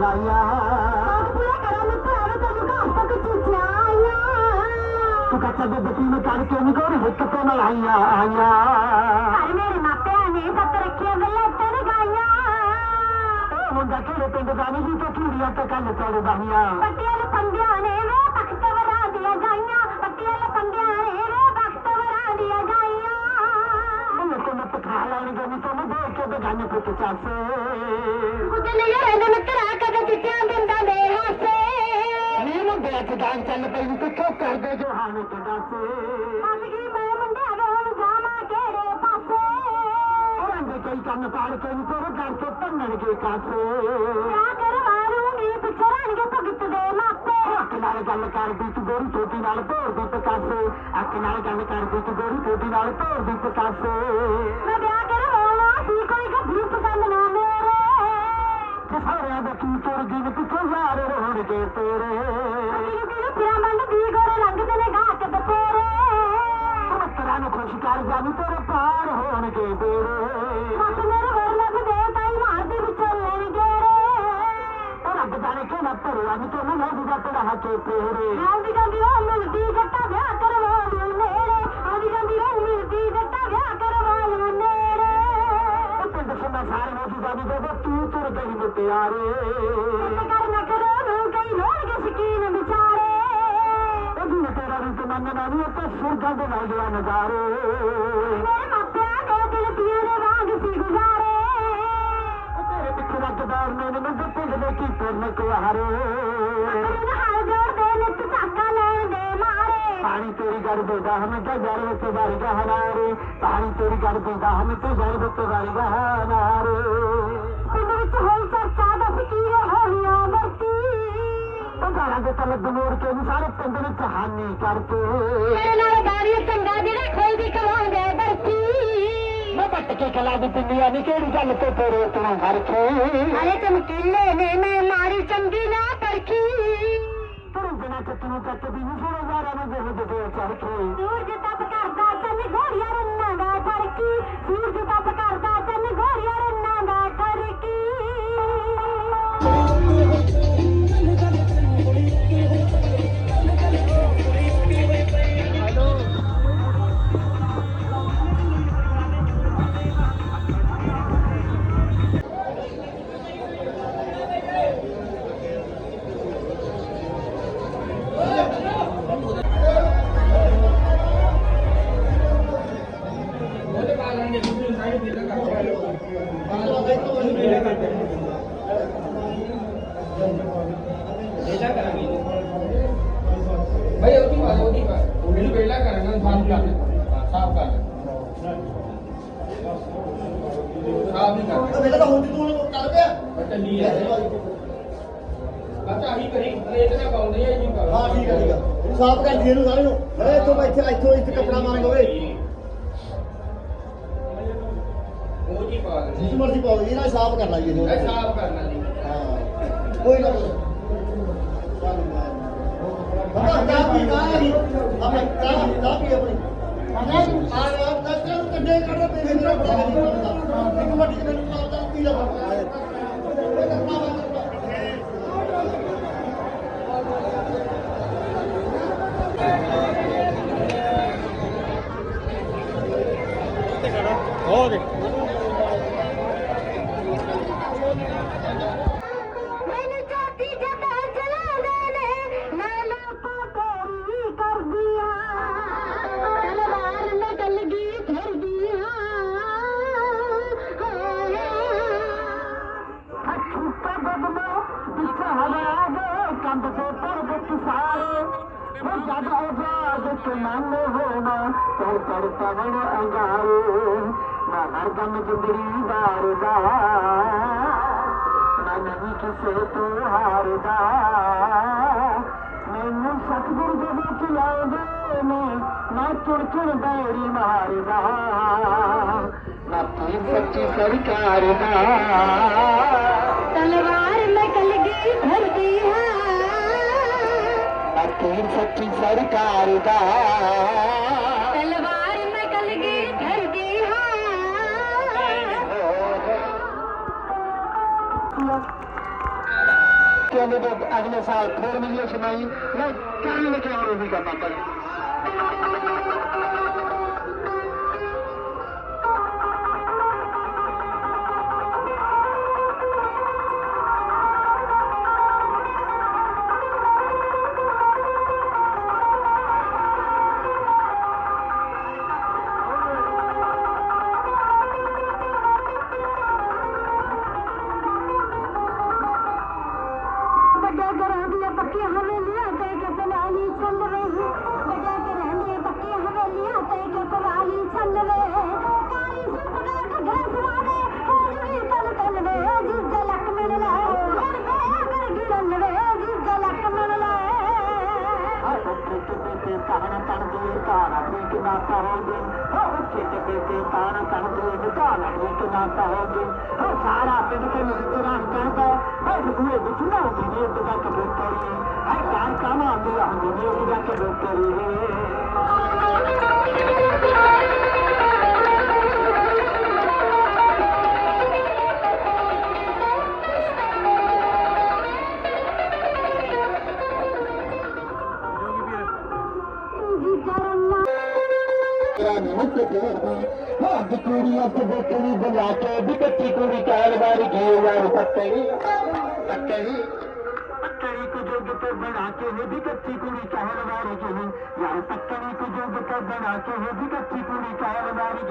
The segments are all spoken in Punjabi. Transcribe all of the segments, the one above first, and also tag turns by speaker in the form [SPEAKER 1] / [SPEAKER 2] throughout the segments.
[SPEAKER 1] ਲਾਈਆਂ।
[SPEAKER 2] ਪੂਰਾ ਕਰਾਂ ਮੈਂ ਭਰਾਵਾ ਤੈਨੂੰ ਘਰ ਤੱਕ ਚੁੱਚਿਆ ਆਇਆ
[SPEAKER 1] ਤੂੰ ਕੱਚਾ ਦੇ ਬੱਤੀ ਨੂੰ ਕੱਢ ਕੇ ਨਿਕੋਰ ਹਿੱਕ ਤੋਂ ਨਾਲ ਆਈਆਂ ਆਈਆਂ।
[SPEAKER 2] ਘਰ ਮੇਰੇ ਮਾਪਿਆਂ ਨੇ ਸੱਤ ਰੱਖੀਆਂ ਗੱਲਾਂ ਤੇਰੇ ਗਾਈਆਂ।
[SPEAKER 1] ਉਹ ਮੁੰਡਾ ਕਿਹੜੇ ਪਿੰਡ ਦਾ ਨਹੀਂ ਤੂੰ ਕੀੜੀਆਂ ਤੇ ਕੰਨ ਚੜਦਾਹੀਆਂ
[SPEAKER 2] ਪੱਟੀਆਂ ਪੰਡਿਆਂ ਨੇ ਵੇ ਬਖਤਵਰਾਂ ਦੀਆਂ ਗਾਈਆਂ। ਪੱਟੀਆਂ ਪੰਡਿਆਂ ਨੇ ਵੇ ਬਖਤਵਰਾਂ ਦੀਆਂ ਗਾਈਆਂ।
[SPEAKER 1] ਮੈਨੂੰ ਤੋਂ ਮਤ ਖਾ ਲੈਣਗੇ ਨਹੀਂ ਤੈਨੂੰ ਦੇਖ ਕੇ ਬਗਾਨੇ ਪੁੱਤ ਚਾਸੇ
[SPEAKER 2] ਕੁਝ ਨਹੀਂ ਰਹਿੰਦਾ ਮੈਂ
[SPEAKER 1] ਗਾਂ ਚੱਲ ਪਈ ਤੂੰ ਕਿਉਂ ਕਰਦੇ ਜੋ ਹਾਨੇ ਤੇ ਦੱਸੇ।
[SPEAKER 2] ਫਸ ਗਈ ਮੈਂ ਮੁੰਡਿਆਂ ਦੇ ਹੁਣ ਜਾਵਾਂ ਕਿਹੜੇ ਪਾਸੇ?
[SPEAKER 1] ਉਹਨਾਂ ਦੇ ਕਈ ਕੰਨ ਪਾੜ ਕੇ ਨੀ ਤੇਰੇ ਘਰ ਤੋਂ ਭੰਨਣਗੇ ਕਾਸੇ।
[SPEAKER 2] ਕਿਆ ਕਰਵਾਰੂੰਗੀ ਪਿੱਛੇ ਰਹਿਣਗੇ ਭਗਤ ਦੇ ਮਾਪੇ
[SPEAKER 1] ਅੱਖ ਨਾਲ ਗੱਲ ਕਰਦੀ ਤੂੰ ਗੋਰੀ ਛੋਟੀ ਨਾਲ ਤੋੜਦੀ ਪਕਾਸੇ ਅੱਖ ਨਾਲ ਗੱਲ ਕਰਦੀ ਤੂੰ ਗੋਰੀ ਛੋਟੀ ਨਾਲ ਤੋੜਦੀ ਪਕਾਸੇ
[SPEAKER 2] ਮੈਂ ਵਿਆਹ ਕਰਵਾਉਣਾ ਸੀ ਕੋਈ ਗੱਭਰੂ ਪਸੰਦ ਨਾ
[SPEAKER 1] ਸਾਰਿਆਂ ਦਾ ਕੀ ਤੁਰ ਦਿਨ ਪਿੱਛੇ ਯਾਰ ਰਹਿਣਗੇ ਤੇਰੇ।
[SPEAKER 2] ਤੀਰ ਤੀਰ ਮੰਡ ਦੀ ਗੋਰੇ ਲੰਘਦੇ ਨੇ ਘਾਟ ਬਤੇਰੇ
[SPEAKER 1] ਮੱਤਰਾਂ ਨੂੰ ਖੁਸ਼ ਕਰ ਜਾਨੀ ਤੇਰੇ ਪਾਰ ਹੋਣਗੇ ਤੇਰੇ।
[SPEAKER 2] ਮੱਤ ਮੇਰੇ ਵਰ ਲੱਗਦੇ ਤਾਈ ਮਾਰਦੀ ਵਿਚੋਲੇ ਨੀ ਗੇੜੇ।
[SPEAKER 1] ਉਹ ਰੱਬ ਜਾਣੇ ਭਰਿਆ ਨੀ ਤੈਨੂੰ ਲੱਗਦਾ ਤੇਰਾ। ਹੱਥੇ ਤੇਰੇ
[SPEAKER 2] ਆਉਂਦੀ ਜਾਂਦੀ ਰੋਹ ਮਿਲਦੀ ਜੱਟਾ
[SPEAKER 1] ਮੁਟਿਆਰੇ
[SPEAKER 2] ਤੇ ਕਰ ਨਾ ਕਰੋ ਨੂੰ ਕਈ ਲੋੜ ਸ਼ਕੀਨ ਵਿਚਾਰੇ।
[SPEAKER 1] ਉਹਦੀ ਤੇਰਾ ਰੂਪ ਮੰਨਣਾ ਨਹੀਂ ਤੇ ਸੁਰਗਾਂ ਦੇ ਨਾਲ ਗਿਆ ਨਜ਼ਾਰੇ।
[SPEAKER 2] ਮੇਰੇ ਮਾਪਿਆਂ ਦੇ ਦਿਲ ਦੇ ਵਾਂਗ ਸੀ ਗੁਜ਼ਾਰੇ।
[SPEAKER 1] ਤੇਰੇ ਪਿੱਛੇ ਲੱਗਦਾਰ ਨੇ ਮੈਨੂੰ ਪਿੰਡ ਦੇ ਕੀ ਤੁਰਨ ਕੋ ਹਾਰੇ
[SPEAKER 2] ਦੇ
[SPEAKER 1] ਪਾਣੀ ਤੇਰੀ ਗੜ ਦੇ ਦਾਹਮ ਤੇ ਜੜ ਵਿੱਚ ਵਰਗਾ ਹਨਾਰੇ। ਪਾਣੀ ਤੇਰੀ ਗੜ ਦੇ ਦਾਹਮ ਤੇ ਜੜ ਵਿੱਚ ਵਰਗਾ ਹਨਾਰੇ।
[SPEAKER 2] ਕੀ
[SPEAKER 1] ਗਾਲਾਂ ਦੇ ਤਲ ਬਨੋੜ ਕੇ ਨੀ ਸਾਰੇ ਪਿੰਡ ਵਿੱਚ ਹਾਨੀ ਕਰਕੇ।
[SPEAKER 2] ਮੇਰੇ ਨਾਲ ਬਾਰੀ ਚੰਗਾ ਜਿਹੜਾ ਖੋਈ ਦੀ ਕਰਾਉਂਦੇ ਬਰਤੀ
[SPEAKER 1] ਮੈਂ ਬੱਟ ਕੇ ਕਲਾ ਦੀ ਪਿੰਡੀਆਂ ਨੀ ਕਿਹੜੀ ਗੱਲ ਤੇ ਤੇਰੇ ਤੂੰ ਹਰਖੇ?
[SPEAKER 2] ਅਰੇ ਚਮਕੀਲੇ ਨੇ ਮੈਂ ਮਾਰੀ ਚੰਗੀ ਨਾ ਪਰਖੀ।
[SPEAKER 1] ਤੇਰੇ ਬਿਨਾ ਚੱਤਦੀ ਨੀ ਸੁਣੋ ਯਾਰਾਂ ਨੂੰ ਜਿਹੋ ਜਿਹੇ ਚਰਖੇ।
[SPEAKER 2] ਸੂਰਜ
[SPEAKER 3] ਸਾਫ਼ ਕਰ
[SPEAKER 4] ਦੀ ਇਹਨੂੰ ਸਾਰੇ ਨੂੰ ਅਰੇ ਇੱਥੋਂ ਇੱਥੇ ਇੱਥੋਂ ਇੱਥੇ ਕੱਪੜਾ ਮਾਰ ਹੋਵੇ
[SPEAKER 3] ਉਹ ਜੀ ਪਾ
[SPEAKER 4] ਜਿਸ
[SPEAKER 3] ਦੇ
[SPEAKER 4] ਮਰਜ਼ੀ ਪਾਓ ਇਹ ਨਾ ਸਾਫ਼ ਕਰ ਲਾਈਏ ਇਹਨੂੰ।
[SPEAKER 3] ਇਹ ਸਾਫ਼ ਕਰਨਾ ਜੀ।
[SPEAKER 4] ਹਾਂ ਕੋਈ ਨਾ ਬਾਬਾ ਚਾਹ ਪੀ ਕਾਹ ਨਹੀਂ ਆਪੇ ਚਾਹ ਚਾਹ ਪੀ ਆਪਣੀ। ਆ ਆ ਦਸ ਨੂੰ ਕੱਢੇ ਕੱਢ ਪੇ ਮੇਰਾ ਬੜਾ ਇੱਕ ਵੱਡੀ ਮੈਨੂੰ ਮਾਰਦਾ ਪੀ ਲਾ
[SPEAKER 2] ਮੈਨੂੰ ਚਾਤੀ ਜਦੋਂ ਚਲਾਉਂਦੇ ਨੇ ਮੈਂ ਲੋਕਾਂ ਤੇਰੀ ਕਰਦੀਆਂ ਤਲਵਾਰ ਨਿਕਲ ਗਈ ਫਿਰਦੀਆਂ
[SPEAKER 1] ਅੱਖੀ ਤੇ ਬਦਲੋ ਵਿੱਚ ਹਵਾ ਦੇ ਕੰਧ ਜਦ ਹੋ ਜਾਗ ਹੋਣਾ ਚੜ ਚੜ ਪਵਨ ਅੰਗਾਰੇ। मां हर गन गीदारतगुर न तूं سچی सरकार सरकार ਦੇ ਵਿੱਚ ਅਗਲੇ ਸਾਲ ਫੇਰ ਮਿਲੀਏ ਸਮਾਈ ਮੈਂ ਕੰਮ ਕਿਉਂ ਨਹੀਂ ਕਰਨਾ ਪਈ ਤਾਣਾ ਤੇ ਕਿਨਾ ਕਹੋਗੇ ਹੋ ਸਾਰਾ ਪਿੰਡ ਕੇ ਮੁਸਕਰਾ ਕਰਦਾ ਹੈ। ਦੂਏ ਵਿੱਚ ਨਾ ਹੁੰਦੀ ਨੇ ਤੇ ਜਾ ਕੇ ਬੋਤਰੀ ਹੈ ਕਾਰ ਕਾਮਾ ਆਂਦੇ ਹੁੰਦੇ ਨੇ ਤੇ پٽڙي ڪجهه ته بڙاڪي به ڪچي ڪلي چالواري يار پڪڙي ڪجهه ته بڙا
[SPEAKER 5] به ڪچي ڪلي چال واري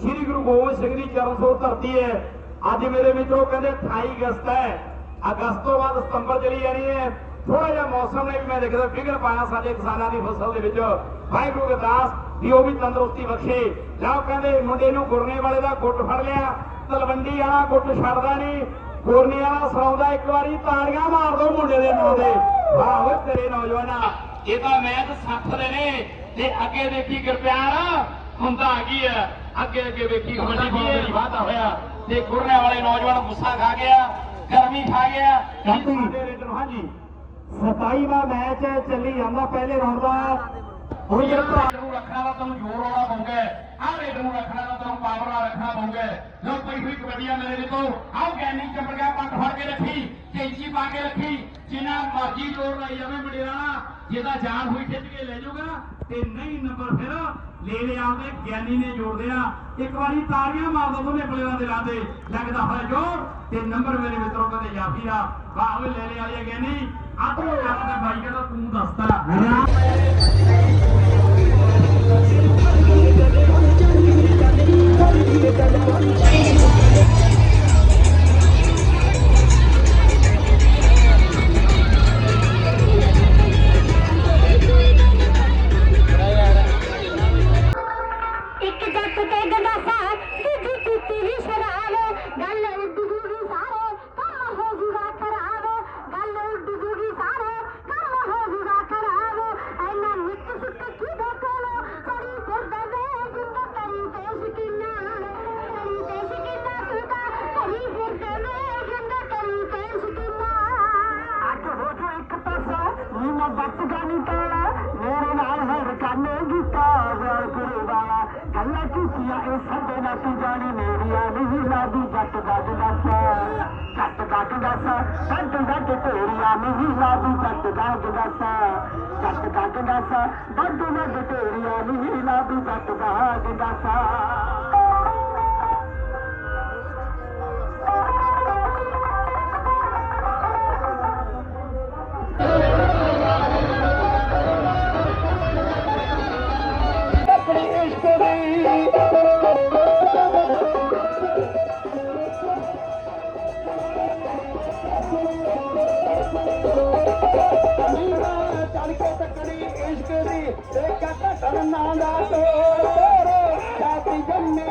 [SPEAKER 5] ਸ੍ਰੀ ਗੁਰੂ ਗੋਬਿੰਦ ਸਿੰਘ ਦੀ ਚਰਨ ਸੋ ਧਰਤੀ ਹੈ। ਅੱਜ ਮੇਰੇ ਮਿੱਤਰੋ ਕਹਿੰਦੇ 28 ਅਗਸਤ ਹੈ। ਅਗਸਤ ਤੋਂ ਬਾਅਦ ਸਤੰਬਰ ਚਲੀ ਜਾਣੀ ਹੈ ਥੋੜਾ ਜਿਹਾ ਮੌਸਮ ਨੇ ਵੀ ਮੈਂ ਦੇਖਦਾ ਫਿਕਰ ਪਾਇਆ ਸਾਡੇ ਕਿਸਾਨਾਂ ਦੀ ਫਸਲ ਦੇ ਵਿੱਚ। ਵਾਹਿਗੁਰੂ ਦੇ ਦਾਸ ਵੀ ਉਹ ਵੀ ਤੰਦਰੁਸਤੀ ਬਖਸ਼ੇ। ਜਾਓ ਕਹਿੰਦੇ ਮੁੰਡੇ ਨੂੰ ਗੁਰਨੇ ਵਾਲੇ ਦਾ ਗੁੱਟ ਫੜ ਲਿਆ, ਤਲਵੰਡੀ ਵਾਲਾ ਗੁੱਟ ਛੱਡਦਾ ਨਹੀਂ, ਗੁਰਨੇ ਵਾਲਾ ਸੌਂਦਾ ਇੱਕ ਵਾਰੀ, ਤਾੜੀਆਂ ਮਾਰ ਦੋ ਮੁੰਡੇ ਦੇ ਨਾਂ ਦੇ ਵਾਹ ਓਏ ਤੇਰੇ ਨੌਜਵਾਨਾ, ਇਹ ਤਾਂ ਮੈਚ 60 ਦੇ ਨੇ। ਤੇ ਅੱਗੇ ਦੇਖੀ ਗੁਰਪਿਆਰ, ਹੁੰਦਾ ਆ ਹੈ? ਅੱਗੇ ਅੱਗੇ ਵੇਖੀ ਕਬੱਡੀ ਬਹੁਤ ਮੇਰੀ ਵਾਧਾ ਹੋਇਆ। ਤੇ ਗੁਰਨੇ ਵਾਲੇ ਨੌਜਵਾਨ ਗੁੱਸਾ ਖਾ ਗਿਆ, ਗਰਮੀ ਖਾ ਗਿਆ।
[SPEAKER 1] ਹਾਂਜੀ।
[SPEAKER 5] ਹਾਂਜੀ 27ਵਾਂ ਮੈਚ ਚੱਲੀ ਜਾਂਦਾ ਪਹਿਲੇ ਰਾਉਂਡ ਦਾ। ਹੁਣ ਜਿਹੜਾ ਭਰਾ ਨੂੰ ਰੱਖਣਾ ਦਾ ਤੁਹਾਨੂੰ ਜ਼ੋਰ ਵਾਲਾ ਪਊਗਾ। ਆਹ ਰੇਡ ਨੂੰ ਰੱਖਣਾ ਦਾ ਤੁਹਾਨੂੰ ਪਾਵਰ ਨਾਲ ਰੱਖਣਾ ਪਊਗਾ। ਲੋ ਪਈ ਹੋਈ ਕਬੱਡੀਆਂ ਮੇਰੇ ਲਈ ਤੋਂ ਆਹ ਗੈਨੀ ਚੱਪੜ ਗਿਆ ਪੱਟ ਫੜ ਕੇ ਰੱਖੀ, ਕੈਂਚੀ ਪਾ ਕੇ ਰੱਖੀ। ਜਿੰਨਾ ਮਰਜ਼ੀ ਜ਼ੋਰ ਲਾਈ ਜਾਵੇ ਮੁੰਡਿਆ, ਜਿਹਦਾ ਜਾਨ ਹੋਈ ਖਿੱਚ ਕੇ ਲੈ ਜਾਊਗਾ। ਤੇ ਨਹੀਂ ਨੰਬਰ ਫਿਰ ਲੈ ਲਿਆ ਆਉਂਦੇ ਗਿਆਨੀ ਨੇ ਜੋੜ ਦਿਆ। ਇੱਕ ਵਾਰੀ ਤਾਰੀਆਂ ਮਾਰ ਦੋ ਦੋਵੇਂ ਪਲੇਅਰਾਂ ਦੇ ਲਾਂ ਦੇ ਲੱਗਦਾ ਹੋਇਆ ਜੋਰ, ਤੇ ਨੰਬਰ ਮੇਰੇ ਮਿੱਤਰੋ ਕਹਿੰਦੇ ਯਾਫੀ ਦਾ ਵਾਹ, ਓਏ ਲੈ ਲਿਆ ਇਹ ਗਿਆਨੀ ਆ ਤੂੰ ਦਾ ਬਾਈ ਕਹਿੰਦਾ ਤੂੰ ਦੱਸਦਾ
[SPEAKER 2] ਇੱਕ
[SPEAKER 1] ਨਹੀਂ ਲਾਦੀ ਜੱਟ ਦਾ ਗੰਡਾਸਾ ਜੱਟ ਦਾ ਗੰਡਾਸਾ ਜੱਟ ਦਾ ਢੋਰੀਆਂ ਨਹੀਂ ਲਾਦੀ ਜੱਟ ਦਾ ਗੰਡਾਸਾ ਜੱਟ ਦਾ ਗੰਡਾਸਾ ਜੱਟ ਦਾ ਢੋਰੀਆਂ ਨਹੀਂ ਲਾਦੀ ਜੱਟ ਦਾ ਗੰਡਾਸਾ ਕੱਟ ਕਰਨਾ